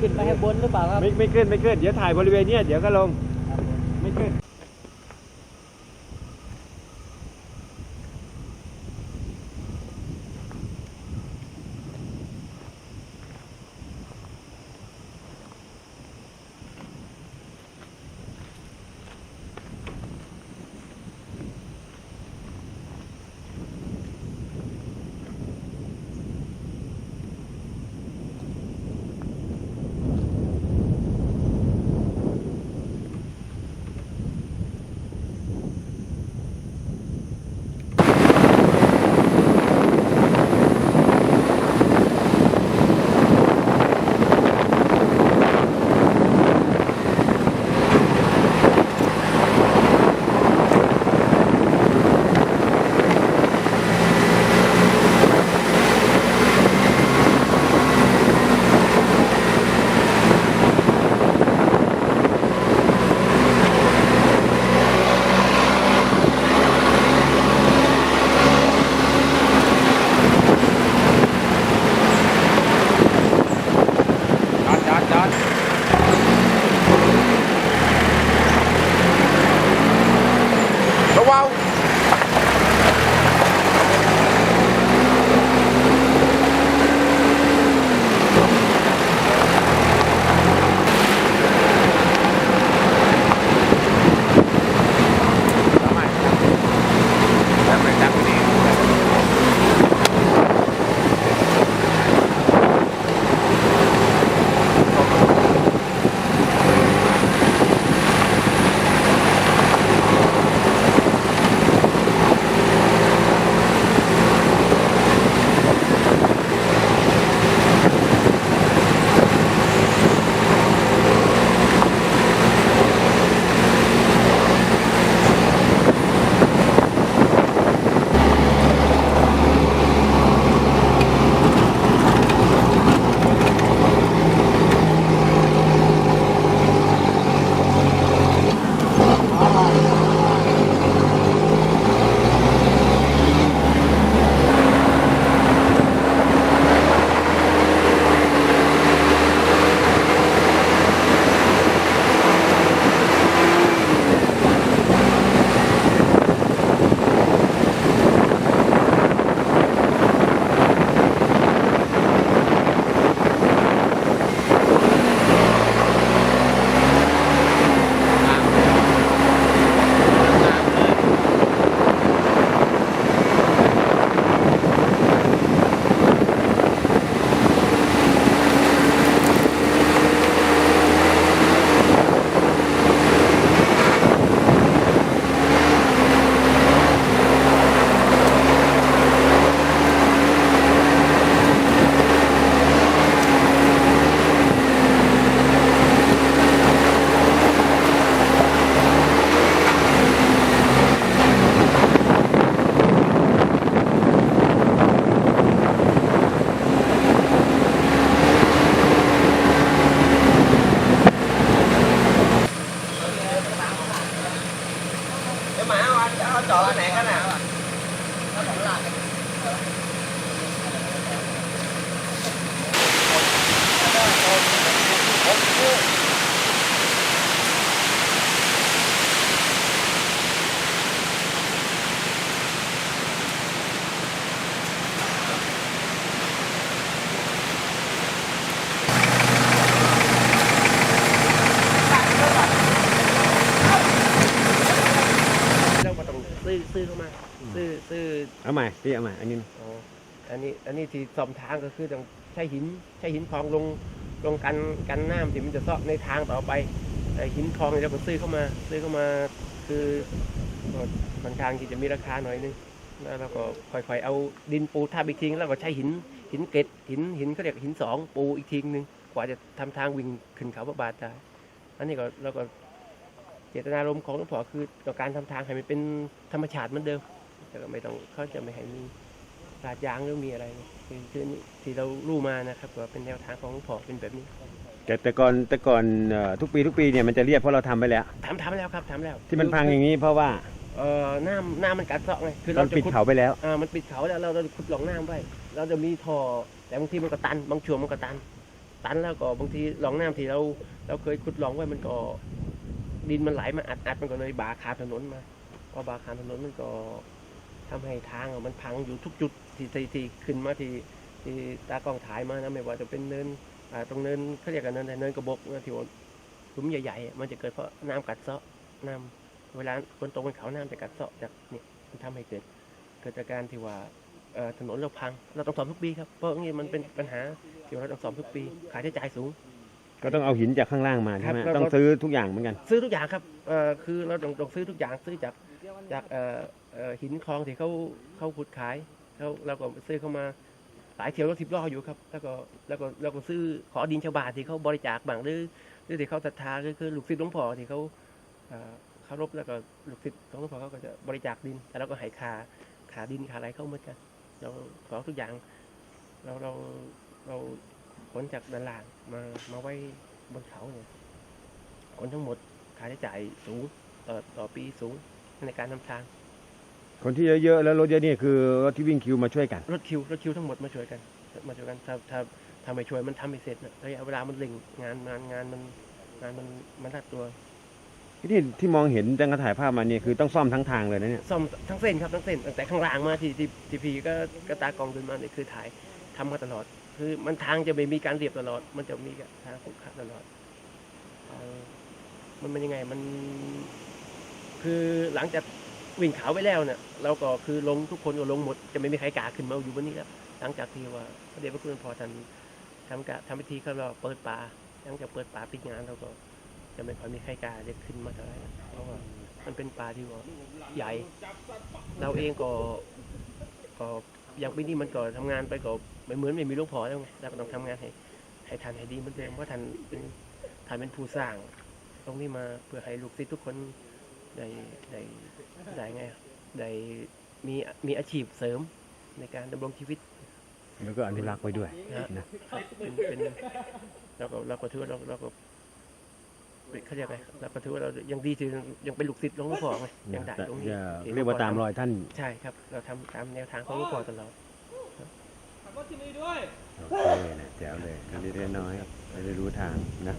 ขึ้นไปให้บนหรือเปล่าครับ ไม่ไม่ขึ้นไม่ขึ้น เดี๋ยวถ่ายบริเวณเนี้ยเดี๋ยวก็ลง ไม่ขึ้น จะมาเอาจะเอาจออันไหนกันน่ะ เราก็ต้องซื้อซื้อเข้ามา ซื้อือเอาใหม่พี่เอาใหม่อันนี้อ๋ออันนี้อันนี้ที่ซ่อมทางก็คือต้องใช้หินใช้หินคลองลงลงกันกันน้ำที่มันจะซ่อในทางต่อไปแต่หินคลองเนี่ยเราก็ซื้อเข้ามา ซื้อเข้ามาคือก็ค่อนข้างที่จะมีราคาหน่อยนึงแล้วเราก็ค่อยๆเอาดินปูทับอีกทีแล้วก็ใช้หินหินเกล็ดหินหินเขาเรียกหินสองปูอีกทีนึงกว่าจะทำทางวิ่งขึ้นเขาพระบาทได้อันนี้ก็เราก็เจตนารมณ์ของหลวงพ่อคือต่อการทำทางให้มันเป็นธรรมชาติเหมือนเดิม แต่ก็ไม่ต้องเขาจะไม่ให้มีลาดยางหรือมีอะไรคือคือนี่ที่เรารู้มานะครับว่าเป็นแนวทางของหลวงพ่อเป็นแบบนี้ แต่แต่ก่อนแต่ก่อนเอ่อทุกปีทุกปีเนี่ยมันจะเรียบเพราะเราทำไปแล้วทำทำแล้วครับทำแล้วที่มันพังอย่างนี้เพราะว่าเออน้ำน้ำมันกัดเซาะไงคือมัเรานจะปิดขุดเขาไปแล้ว อ่ามันปิดเขาแล้วเราเราขุดหลองน้ำไว้เราจะมีท่อแต่บางทีมันก็ตัน บางช่วงมันก็ตัน ตันแล้วก็บางทีหลองน้ำที่เรา เราเคยขุดหลองไว้มันก็ ดินมันไหลมาอัดอัดมันก็เลยบาคาถนนมาพอบาคาถนนมันก็ ทำให้ทางอะมันพังอยู่ทุกจุดที่ที่ที่ขึ้นมาที่ที่ตากล้องถ่ายมานะไม่ว่าจะเป็นเนินอ่าตรงเนินเขาเรียกกันเนินอะไรเนินกระบอกนะที่ว่าหลุมใหญ่ๆอะมันจะเกิดเพราะน้ำกัดเซาะน้ำเวลาฝนตกบนเขาน้ำจะกัดเซาะจากเนี่ยมันทำให้เกิดเกิดจากการที่ว่าเอ่อถนนเราพัง เราต้องซ่อมทุกปีครับ เพราะงี้มันเป็นปัญหาที่ว่าเราต้องซ่อมทุกปีค่าใช้จ่ายสูง ก็ต้องเอาหินจากข้างล่างมาใช่ไหมครับต้องซื้อทุกอย่างเหมือนกัน ซื้อทุกอย่างครับเอ่อคือเราต้องต้องซื้อทุกอย่างซื้อจากจากเอ่อเอ่อ หินคลองที่เขาเขาขุดขายเขาเราก็ซื้อเข้ามาหลายเที่ยวรถสิบล้ออยู่ครับ แล้วก็แล้วก็เราก็ซื้อขอดินชาวบ้านที่เขาบริจาคบางหรือหรือที่เขาศรัทธาคือคือลูกศิษย์หลวงพ่อที่เขาเคารพแล้วก็ลูกศิษย์ของหลวงพ่อเขาก็จะบริจาคดินแต่เราก็ให้คาคาดินคาอะไรเข้าเหมือนกันเราขอทุกอย่างเราเราเราขนจากด้านล่างมามาไว้บนเขาเนี่ยคนทั้งหมดค่าใช้จ่ายสูงต่อต่อปีสูงในการนำทาง คนที่เยอะๆแล้วรถเยอะนี่คือรถที่วิ่งคิวมาช่วยกัน รถคิวรถคิวทั้งหมดมาช่วยกัน มาช่วยกันถ้าถ้าถ้าไม่ช่วยมันทำไม่เสร็จนะระยะเวลามันเร่งงานงานงานมันงานมันมันรัดตัวที่ที่มองเห็นจังกระถ่ายภาพมาเนี่ยคือต้องซ่อมทั้งทางเลยนะเนี่ยซ่อมทั้งเส้นครับทั้งเส้นตั้งแต่ข้างล่างมาที่ที่ที่พีก็กระตากองเดินมาเนี่ยคือถ่ายทำมาตลอด คือมันทางจะไม่มีการเรียบตลอด มันจะมีทางขรุขระตลอดเอ่อมันเป็นยังไงมัน คือหลังจาก วิ่งขาวไปแล้วเนี่ยเราก็คือลงทุกคนก็ลงหมด จะไม่มีใครกล้าขึ้นมาอยู่บนนี้แล้วหลังจากที่ว่าพระเดชพระคุณพอท่านทำกะทำพิธีเขาเราเปิดป่าหลังจากเปิดป่าปิดงานเราก็ จะไม่ค่อยมีใครกล้าจะขึ้นมาเท่าไหร่เพราะว่ามันเป็นป่าที่ว่าใหญ่ เราเองก็ก็อย่างปีนี้มันก็ทำงานไปก็ไม่เหมือนไม่มีลูกพอแล้วไงเราก็ต้องทำงานให้ให้ทันให้ดีเหมือนเดิมเพราะท่านเป็นท่านเป็นผู้สร้าง ตรงนี้มาเพื่อให้ลูกศิษย์ทุกคน ได้ได้ได้ไงอะได้มีมีอาชีพเสริมในการดำรงชีวิตแล้วก็อนุรักษ์ไว้ด้วยนะฮะนะเป็นเป็นเราก็เราก็ถือว่าเราเราก็เป็นเขาเรียกไงเราก็ถือว่าเรายังดีที่ยังเป็นลูกศิษย์หลวงพ่อไงยังได้ตรงนี้จะที่เรียกว่าตามรอยท่าน ใช่ครับ เราทำตามแนวทางของหลวงพ่อตลอดโอเคนะแจ๋วเลยอันนี้น้อยๆไม่ได้รู้ทางนะ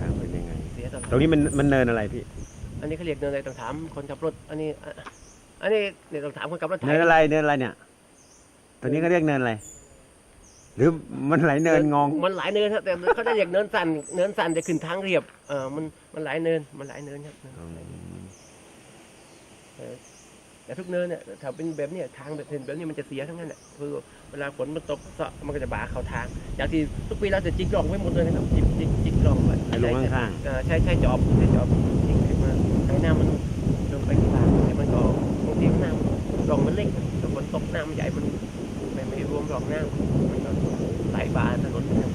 ทางเป็นยังไงเสียตลอดตรงนี้มันมันเนินอะไรพี่ อันนี้เขาเรียกเนินอะไรต้องถามคนขับรถ อันนี้อะอันนี้เนี่ยต้องถามคนขับรถไทเนิยนอะไรเนินอะไรเนี่ยตัวนี้ก็เรียกเนินอะไร หรือมันไหลเนินงองมันหลายเนินครับแต่เขาจะเรียกเนินสันเนินสันจะขึ้นทางเรียบเออมันมันหลายเนินมันหลายเนินครับอืมแต่ทุกเนินเนี่ยถ้าเป็นแบบเนี้ยทางแบบเห็นแบบนี้มันจะเสียทั้งนั้นแหละคือเวลาฝนมันตกเสาะมันก็จะบาเข้าทาง อย่างที่ทุกปีเราจะจิกล่องไว้หมดเลยนะครับจิกจิกจิกล่องไว้ไอ้ลงข้างเอ่อใช้ใช้จอบใช้จอบจิกขึ้ นมาให้น้ำมันลงไปที่ล่างแต่มันก็บางทีน้ำร่องมันเล็กถ้าฝนตกน้ำใหญ่มันไม่ไม่รวมร่องน้ำมันก็ไหลบาถนนเนี่ย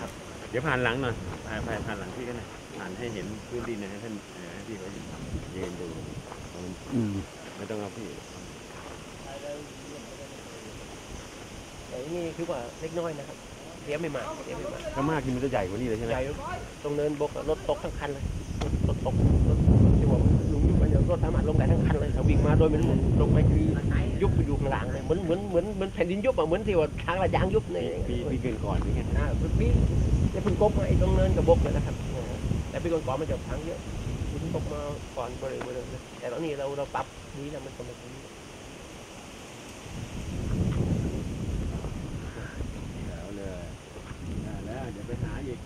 ครับๆเดี๋ยวผ่านหลังหน่อยผ่านผ่านผ่านหลังพี่ก็หน่อยผ่านให้เห็นพื้นดินหนะให้ท่านเอ่อให้พี่เขายืนดูอืมไม่ต้องเอาพี่ แต่นี่คือว่าเล็กน้อยนะครับ เสียไม่มากเสียไม่มากก็มากที่มันจะใหญ่กว่านี้เลยใช่ไหมใหญ่ตรงเนินบกอะรถตกทั้งคันเลยรถตกรถที่ว่าลุงยุบไปเดี๋ยวรถสามารถลงได้ทั้งคันเลยถ้าวิ่งมาโดยไม่รู้ลงไปคือยุบไปอยู่ข้างหลังเลยเหมือนเหมือนเหมือนเหมือนแผ่นดินยุบอะเหมือนที่ว่าทางระยางยุบในปีปีเกินก่อนนี่ไงอ่าพี่จะเพิ่งกบมาไอ้ตรงเนินกับบกเลยนะครับเออแต่ปีก่อนๆมันจะพังเยอะเพิ่งกบมาก่อนบริเวณเลยแต่ตอนนี้เราเราปรับดีแล้วมันก็ไม่ถึง ไปหาอีก